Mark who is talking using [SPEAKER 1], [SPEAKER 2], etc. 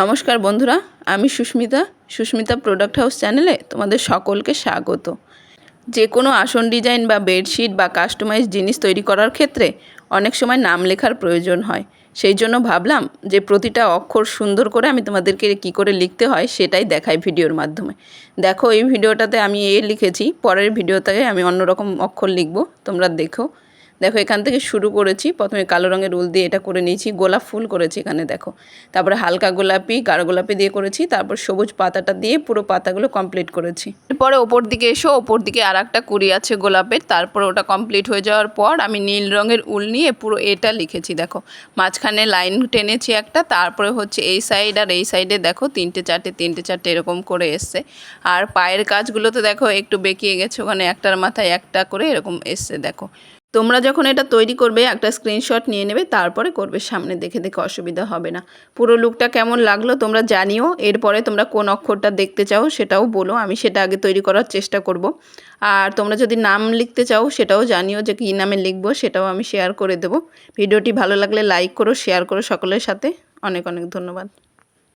[SPEAKER 1] নমস্কার বন্ধুরা, আমি সুস্মিতা সুস্মিতা প্রোডাক্ট হাউস চ্যানেলে তোমাদের সকলকে স্বাগত। যে কোনো আসন ডিজাইন বা বেডশিট বা কাস্টমাইজ জিনিস তৈরি করার ক্ষেত্রে অনেক সময় নাম লেখার প্রয়োজন হয়। সেই জন্য ভাবলাম যে প্রতিটা অক্ষর সুন্দর করে আমি তোমাদেরকে কী করে লিখতে হয় সেটাই দেখাই ভিডিওর মাধ্যমে। দেখো, এই ভিডিওটাতে আমি এ লিখেছি, পরের ভিডিওতে আমি অন্যরকম অক্ষর লিখব, তোমরা দেখো। দেখো, এখান থেকে শুরু করেছি। প্রথমে কালো রঙের উল দিয়ে এটা করে নিয়েছি, গোলাপ ফুল করেছি এখানে, দেখো। তারপরে হালকা গোলাপি, গাঢ় গোলাপি দিয়ে করেছি, তারপর সবুজ পাতাটা দিয়ে পুরো পাতাগুলো কমপ্লিট করেছি। এরপরে ওপর দিকে এসো, ওপর দিকে আর একটা কুড়ি আছে গোলাপের, তারপর ওটা কমপ্লিট হয়ে যাওয়ার পর আমি নীল রঙের উল নিয়ে পুরো এটা লিখেছি, দেখো। মাঝখানে লাইন টেনেছি একটা, তারপরে হচ্ছে এই সাইড আর এই সাইডে দেখো, তিনটে চারটে তিনটে চারটে এরকম করে এসছে। আর পায়ের কাজগুলোতে, দেখো, একটু বেঁকিয়ে গেছে, ওখানে একটার মাথায় একটা করে এরকম এসছে, দেখো। তোমরা যখন এটা তৈরি করবে, একটা স্ক্রিনশট নিয়ে নেবে, তারপরে করবে সামনে দেখে দেখে অসুবিধা হবে না। পুরো লুকটা কেমন লাগল তোমরা জানিও, এরপরে তোমরা কোন অক্ষরটা দেখতে চাও সেটাও বলো, আমি সেটা আগে তৈরি করার চেষ্টা করব। আর তোমরা যদি নাম লিখতে চাও সেটাও জানিও যে কী নামে লিখব, সেটাও আমি শেয়ার করে দেবো। ভিডিওটি ভালো লাগলে লাইক করো শেয়ার করো সকলের সাথে। অনেক অনেক ধন্যবাদ।